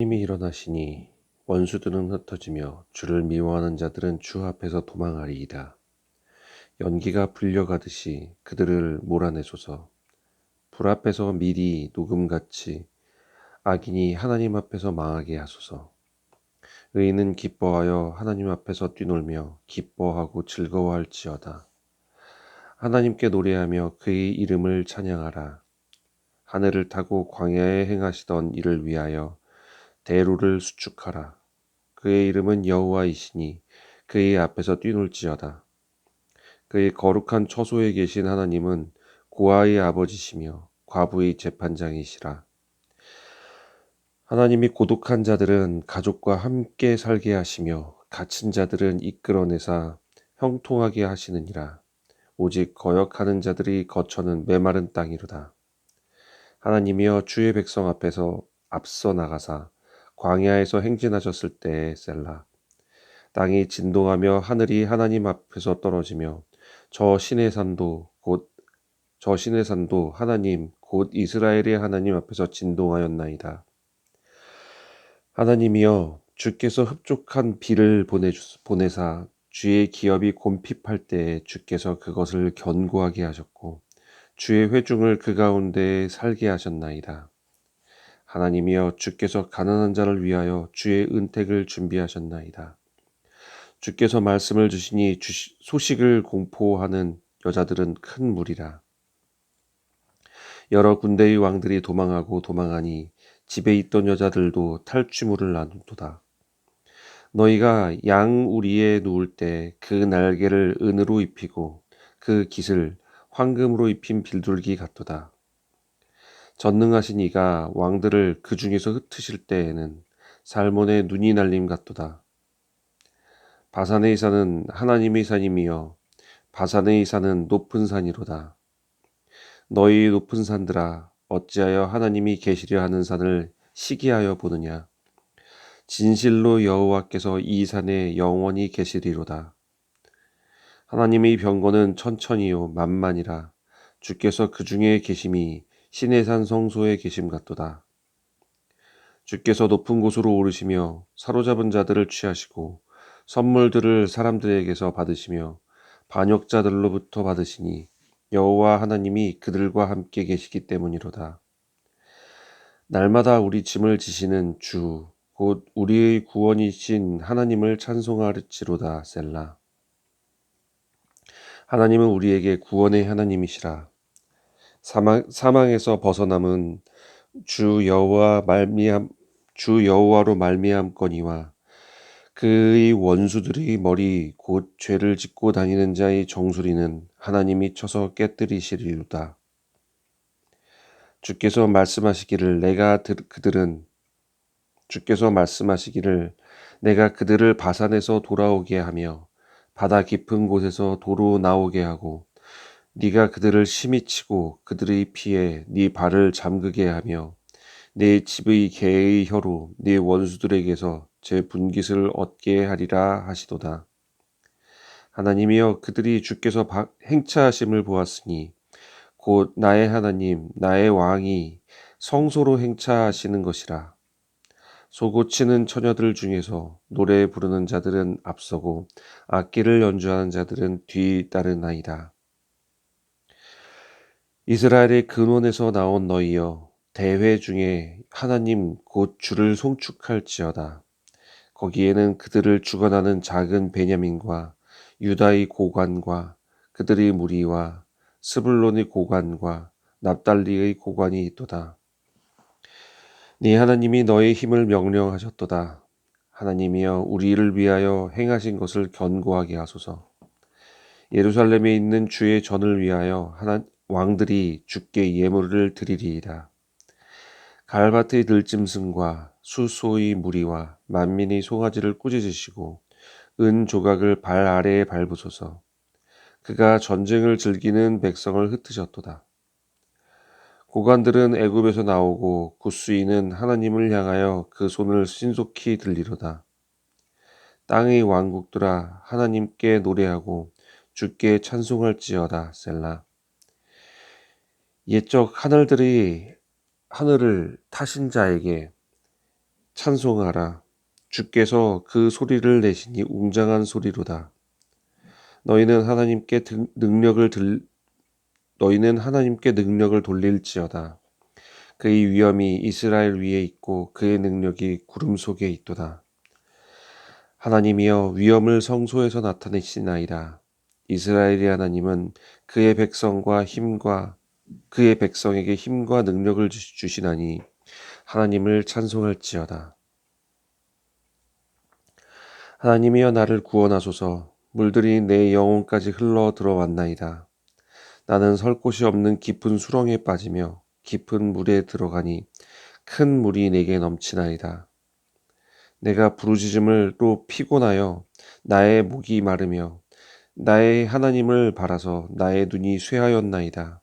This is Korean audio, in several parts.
힘이 일어나시니 원수들은 흩어지며 주를 미워하는 자들은 주 앞에서 도망하리이다. 연기가 불려가듯이 그들을 몰아내소서. 불 앞에서 미리 녹음같이 악인이 하나님 앞에서 망하게 하소서. 의인은 기뻐하여 하나님 앞에서 뛰놀며 기뻐하고 즐거워할지어다. 하나님께 노래하며 그의 이름을 찬양하라. 하늘을 타고 광야에 행하시던 이를 위하여 대로를 수축하라. 그의 이름은 여호와이시니 그의 앞에서 뛰놀지어다. 그의 거룩한 처소에 계신 하나님은 고아의 아버지시며 과부의 재판장이시라. 하나님이 고독한 자들은 가족과 함께 살게 하시며 갇힌 자들은 이끌어내사 형통하게 하시느니라. 오직 거역하는 자들이 거처는 메마른 땅이로다. 하나님이여 주의 백성 앞에서 앞서 나가사 광야에서 행진하셨을 때에 셀라. 땅이 진동하며 하늘이 하나님 앞에서 떨어지며 저 신의 산도 곧 저 신의 산도 하나님 곧 이스라엘의 하나님 앞에서 진동하였나이다. 하나님이여 주께서 흡족한 비를 보내사 주의 기업이 곰핍할 때에 주께서 그것을 견고하게 하셨고 주의 회중을 그 가운데 살게 하셨나이다. 하나님이여 주께서 가난한 자를 위하여 주의 은택을 준비하셨나이다. 주께서 말씀을 주시니 주시, 소식을 공포하는 여자들은 큰 무리라. 여러 군대의 왕들이 도망하고 도망하니 집에 있던 여자들도 탈취물을 나누도다. 너희가 양 우리에 누울 때 그 날개를 은으로 입히고 그 깃을 황금으로 입힌 빌둘기 같도다. 전능하신 이가 왕들을 그 중에서 흩으실 때에는 살몬의 눈이 날림 같도다. 바산의 산은 하나님의 산임이여 바산의 산은 높은 산이로다. 너희 높은 산들아 어찌하여 하나님이 계시려 하는 산을 시기하여 보느냐 진실로 여호와께서 이 산에 영원히 계시리로다. 하나님의 병거는 천천히요 만만이라 주께서 그 중에 계심이 신의 산 성소에 계심 같도다. 주께서 높은 곳으로 오르시며 사로잡은 자들을 취하시고 선물들을 사람들에게서 받으시며 반역자들로부터 받으시니 여호와 하나님이 그들과 함께 계시기 때문이로다. 날마다 우리 짐을 지시는 주, 곧 우리의 구원이신 하나님을 찬송하리지로다 셀라. 하나님은 우리에게 구원의 하나님이시라. 사망, 사망 에서 벗어남은 주 여호와 말미암 주 여호와로 말미암거니와 그의 원수들의 머리 곧 죄를 짓고 다니는 자의 정수리는 하나님이 쳐서 깨뜨리시리로다. 주께서 말씀하시기를 내가 그들은 주께서 말씀하시기를 내가 그들을 바산에서 돌아오게 하며 바다 깊은 곳에서 도로 나오게 하고 네가 그들을 심히 치고 그들의 피에 네 발을 잠그게 하며 네 집의 개의 혀로 네 원수들에게서 제 분깃을 얻게 하리라 하시도다. 하나님이여 그들이 주께서 행차하심을 보았으니 곧 나의 하나님 나의 왕이 성소로 행차하시는 것이라. 소고치는 처녀들 중에서 노래 부르는 자들은 앞서고 악기를 연주하는 자들은 뒤따르나이다. 이스라엘의 근원에서 나온 너희여 대회 중에 하나님 곧 주를 송축할지어다. 거기에는 그들을 주관하는 작은 베냐민과 유다의 고관과 그들의 무리와 스불론의 고관과 납달리의 고관이 있도다. 네 하나님이 너의 힘을 명령하셨도다. 하나님이여 우리를 위하여 행하신 것을 견고하게 하소서. 예루살렘에 있는 주의 전을 위하여 하나 왕들이 주께 예물을 드리리이다. 갈밭의 들짐승과 수소의 무리와 만민의 송아지를 꾸짖으시고 은 조각을 발 아래에 밟으소서. 그가 전쟁을 즐기는 백성을 흩으셨도다. 고관들은 애굽에서 나오고 구스인은 하나님을 향하여 그 손을 신속히 들리로다. 땅의 왕국들아 하나님께 노래하고 주께 찬송할지어다 셀라. 옛적 하늘들이 하늘을 타신 자에게 찬송하라. 주께서 그 소리를 내시니 웅장한 소리로다. 너희는 하나님께 등- 능력을 들 너희는 하나님께 능력을 돌릴지어다. 그의 위엄이 이스라엘 위에 있고 그의 능력이 구름 속에 있도다. 하나님이여 위엄을 성소에서 나타내시나이다. 이스라엘의 하나님은 그의 백성과 힘과 그의 백성에게 힘과 능력을 주- 주시나니 하나님을 찬송할지어다. 하나님이여 나를 구원하소서 물들이 내 영혼까지 흘러 들어왔나이다. 나는 설 곳이 없는 깊은 수렁에 빠지며 깊은 물에 들어가니 큰 물이 내게 넘치나이다. 내가 부르짖음을 또 피곤하여 나의 목이 마르며 나의 하나님을 바라서 나의 눈이 쇠하였나이다.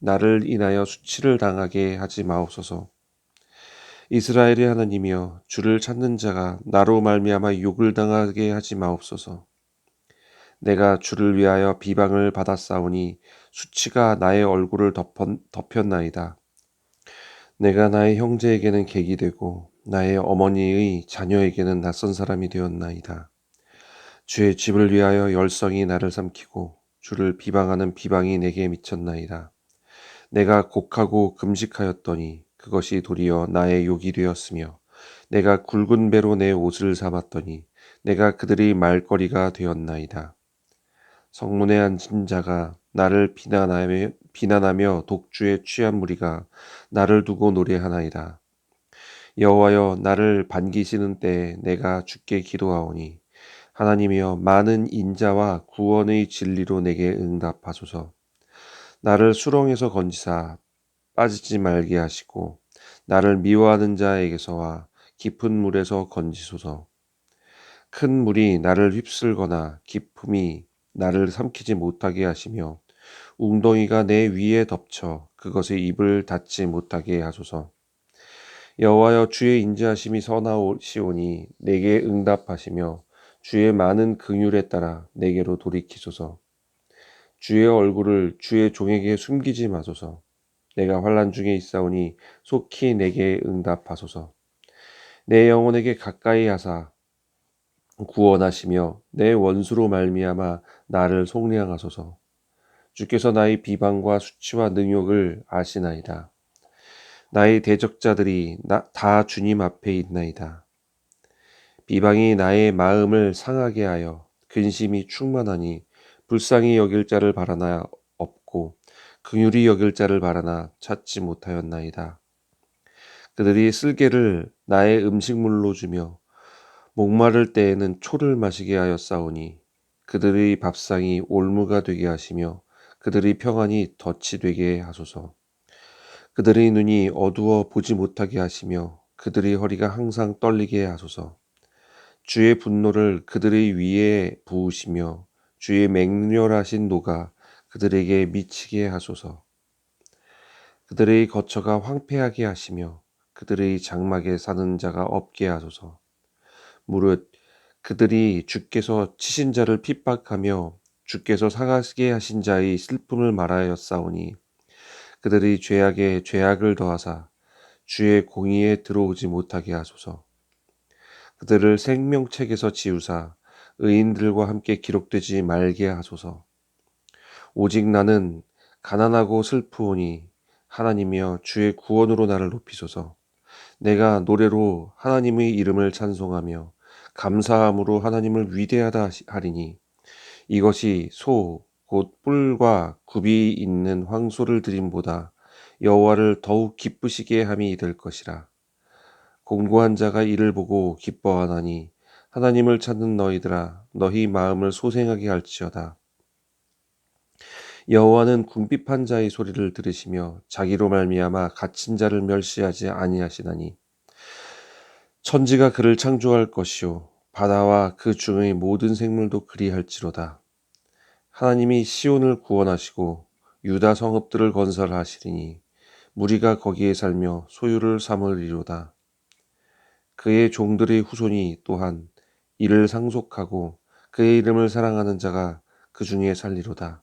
나를 인하여 수치를 당하게 하지 마옵소서. 이스라엘의 하나님이여 주를 찾는 자가 나로 말미암아 욕을 당하게 하지 마옵소서. 내가 주를 위하여 비방을 받았사오니 수치가 나의 얼굴을 덮었, 덮였나이다. 내가 나의 형제에게는 객이 되고 나의 어머니의 자녀에게는 낯선 사람이 되었나이다. 주의 집을 위하여 열성이 나를 삼키고 주를 비방하는 비방이 내게 미쳤나이다. 내가 곡하고 금식하였더니 그것이 도리어 나의 욕이 되었으며 내가 굵은 배로 내 옷을 삼았더니 내가 그들의 말거리가 되었나이다. 성문에 앉은 자가 나를 비난하며, 비난하며 독주에 취한 무리가 나를 두고 노래하나이다. 여호와여 나를 반기시는 때에 내가 주께 기도하오니 하나님이여 많은 인자와 구원의 진리로 내게 응답하소서. 나를 수렁에서 건지사 빠지지 말게 하시고 나를 미워하는 자에게서와 깊은 물에서 건지소서. 큰 물이 나를 휩쓸거나 깊음이 나를 삼키지 못하게 하시며 웅덩이가 내 위에 덮쳐 그것의 입을 닫지 못하게 하소서. 여호와여 주의 인자하심이 선하시오니 내게 응답하시며 주의 많은 긍휼에 따라 내게로 돌이키소서. 주의 얼굴을 주의 종에게 숨기지 마소서. 내가 환란 중에 있사오니 속히 내게 응답하소서. 내 영혼에게 가까이 하사 구원하시며 내 원수로 말미암아 나를 속량하소서. 주께서 나의 비방과 수치와 능욕을 아시나이다. 나의 대적자들이 나, 다 주님 앞에 있나이다. 비방이 나의 마음을 상하게 하여 근심이 충만하니 불쌍히 여길 자를 바라나 없고 긍휼히 여길 자를 바라나 찾지 못하였나이다. 그들이 쓸개를 나의 음식물로 주며 목마를 때에는 초를 마시게 하였사오니 그들의 밥상이 올무가 되게 하시며 그들의 평안이 덫이 되게 하소서. 그들의 눈이 어두워 보지 못하게 하시며 그들의 허리가 항상 떨리게 하소서. 주의 분노를 그들의 위에 부으시며 주의 맹렬하신 노가 그들에게 미치게 하소서. 그들의 거처가 황폐하게 하시며 그들의 장막에 사는 자가 없게 하소서. 무릇 그들이 주께서 치신 자를 핍박하며 주께서 상하게 하신 자의 슬픔을 말하였사오니 그들의 죄악에 죄악을 더하사 주의 공의에 들어오지 못하게 하소서. 그들을 생명책에서 지우사 의인들과 함께 기록되지 말게 하소서. 오직 나는 가난하고 슬프오니 하나님이여 주의 구원으로 나를 높이소서. 내가 노래로 하나님의 이름을 찬송하며 감사함으로 하나님을 위대하다 하리니 이것이 소 곧 뿔과 굽이 있는 황소를 드림보다 여호와를 더욱 기쁘시게 함이 될 것이라. 공고한 자가 이를 보고 기뻐하나니 하나님을 찾는 너희들아 너희 마음을 소생하게 할지어다. 여호와는 궁핍한 자의 소리를 들으시며 자기로 말미암아 갇힌 자를 멸시하지 아니하시나니 천지가 그를 창조할 것이요 바다와 그 중의 모든 생물도 그리할지로다. 하나님이 시온을 구원하시고 유다 성읍들을 건설하시리니 무리가 거기에 살며 소유를 삼으리로다. 그의 종들의 후손이 또한 이를 상속하고 그의 이름을 사랑하는 자가 그 중에 살리로다.